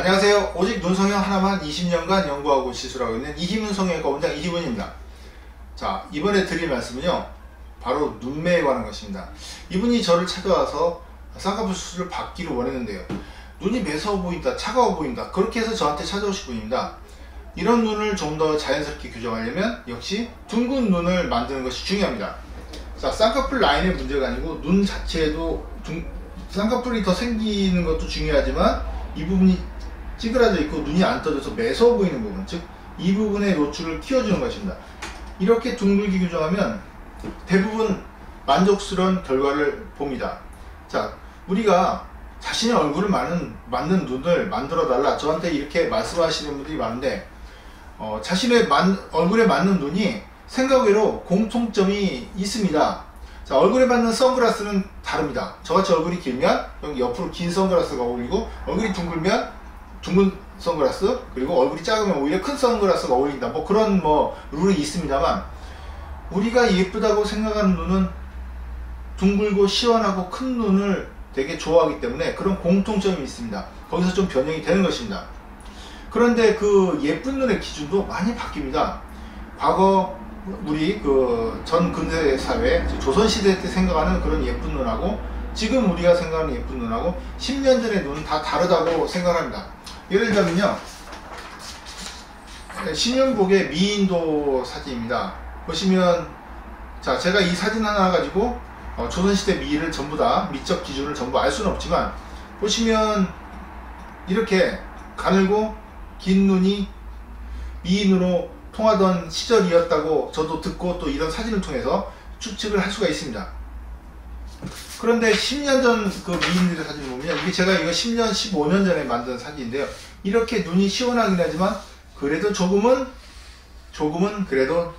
안녕하세요. 오직 눈성형 하나만 20년간 연구하고 시술하고 있는 이희문 성형외과 원장 이희문입니다. 자, 이번에 드릴 말씀은요. 바로 눈매에 관한 것입니다. 이분이 저를 찾아와서 쌍꺼풀 수술을 받기를 원했는데요. 눈이 매서워 보인다, 차가워 보인다. 그렇게 해서 저한테 찾아오신 분입니다. 이런 눈을 좀 더 자연스럽게 교정하려면 역시 둥근 눈을 만드는 것이 중요합니다. 자, 쌍꺼풀 라인의 문제가 아니고 눈 자체에도 둥, 쌍꺼풀이 더 생기는 것도 중요하지만 이 부분이 찌그러져 있고 눈이 안 떠져서 매서워 보이는 부분, 즉 이 부분의 노출을 키워주는 것입니다. 이렇게 둥글게 교정하면 대부분 만족스러운 결과를 봅니다. 자, 우리가 자신의 얼굴을 맞는, 맞는 눈을 만들어 달라 저한테 이렇게 말씀하시는 분들이 많은데 어, 자신의 만, 얼굴에 맞는 눈이 생각외로 공통점이 있습니다. 자, 얼굴에 맞는 선글라스는 다릅니다. 저같이 얼굴이 길면 여기 옆으로 긴 선글라스가 어울리고 얼굴이 둥글면 둥근 선글라스 그리고 얼굴이 작으면 오히려 큰 선글라스가 어울린다. 뭐 그런 뭐 룰이 있습니다만 우리가 예쁘다고 생각하는 눈은 둥글고 시원하고 큰 눈을 되게 좋아하기 때문에 그런 공통점이 있습니다. 거기서 좀 변형이 되는 것입니다. 그런데 그 예쁜 눈의 기준도 많이 바뀝니다. 과거 우리 그 전 근대 사회 조선 시대 때 생각하는 그런 예쁜 눈하고 지금 우리가 생각하는 예쁜 눈하고 10년 전의 눈은 다 다르다고 생각합니다. 예를 들자면요. 신윤복의 미인도 사진입니다. 보시면 자 제가 이 사진 하나 가지고 어, 조선시대 미인을 전부 다 미적 기준을 전부 알 수는 없지만 보시면 이렇게 가늘고 긴 눈이 미인으로 통하던 시절이었다고 저도 듣고 또 이런 사진을 통해서 추측을 할 수가 있습니다. 그런데 10년 전 그 미인들의 사진을 보면 이게 제가 이거 10년, 15년 전에 만든 사진인데요. 이렇게 눈이 시원하긴 하지만 그래도 조금은 조금은 그래도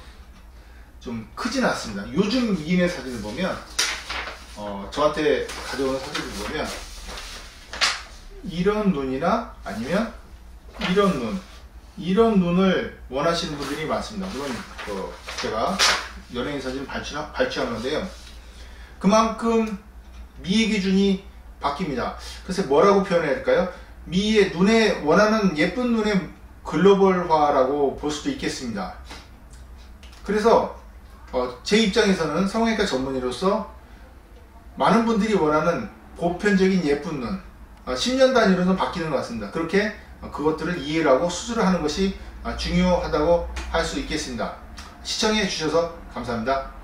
좀 크진 않습니다. 요즘 미인의 사진을 보면 어, 저한테 가져오는 사진을 보면 이런 눈이나 아니면 이런 눈 이런 눈을 원하시는 분들이 많습니다. 물론 그 제가 연예인 사진 발췌하, 발췌하는데요. 그만큼 미의 기준이 바뀝니다. 그래서 뭐라고 표현해야 될까요? 미의 눈에 원하는 예쁜 눈의 글로벌화라고 볼 수도 있겠습니다. 그래서 어, 제 입장에서는 성형외과 전문의로서 많은 분들이 원하는 보편적인 예쁜 눈 어, 10년 단위로는 바뀌는 것 같습니다. 그렇게 어, 그것들을 이해를 하고 수술을 하는 것이 어, 중요하다고 할 수 있겠습니다. 시청해 주셔서 감사합니다.